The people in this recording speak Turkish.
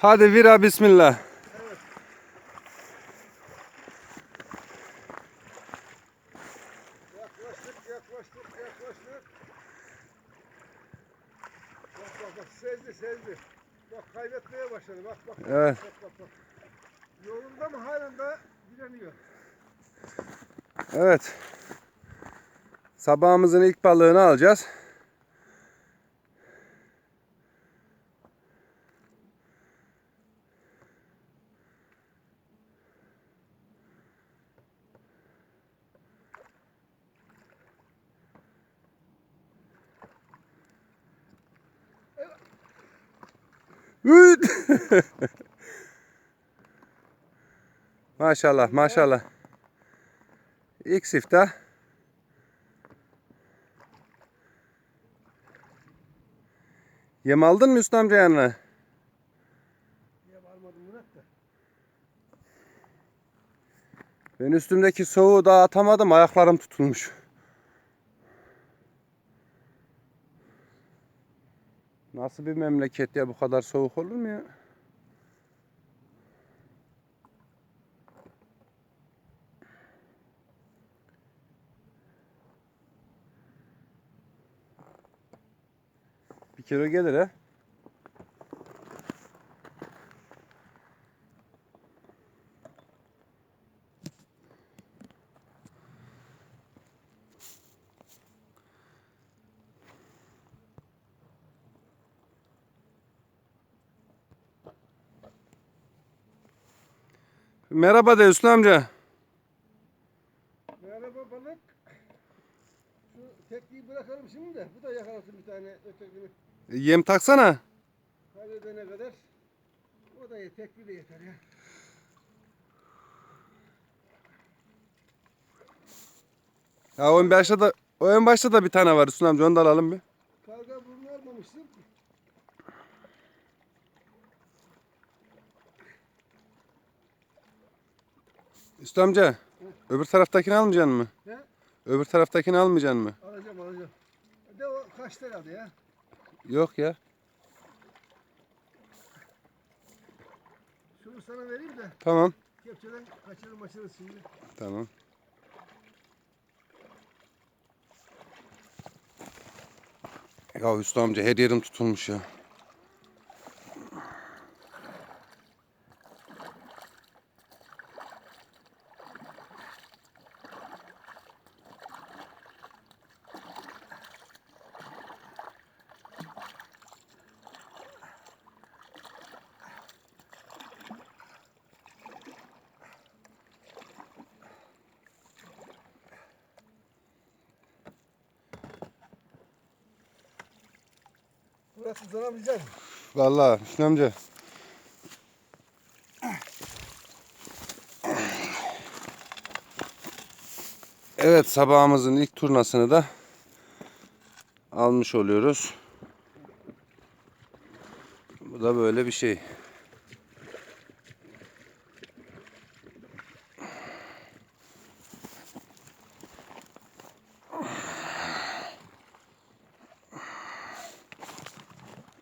Hadi vira bismillah. Yaklaştık. Bak bak bak sezdi. Bak kaybetmeye başladı bak bak. Evet. Bak bak bak. Yolunda. Evet. Sabahımızın ilk balığını alacağız. maşallah maşallah. İlk siftah. Yem aldın mı Hüsnü amca yanına? Niye varmadım Murat da. Ben üstümdeki soğuğu daha atamadım. Ayaklarım tutulmuş. Nasıl bir memleket ya bu kadar soğuk olur mu ya? Bir kilo gelir ha. Merhaba de Hüsnü amca. Merhaba balık. Şu tekliği bırakalım şimdi de. Bu da yakalasın bir tane ötekini. Yem taksana. Kaybedene kadar. O da tekli de yeter ya. Ya en başta da o en başta da bir tane var Hüsnü amca onu da alalım bir. Hüsnü amca öbür taraftakini almayacaksın mı? He? Öbür taraftakini almayacaksın mı? Alacağım alacağım. De o kaç liradı ya? Yok ya. Şunu sana vereyim de Tamam. kepçeden kaçırır maçırız şimdi. Tamam. Ya Hüsnü amca her yerim tutulmuş ya. Burası zanamayacağım. Vallahi Hüsnü amca. Evet sabahımızın ilk turnasını da almış oluyoruz. Bu da böyle bir şey.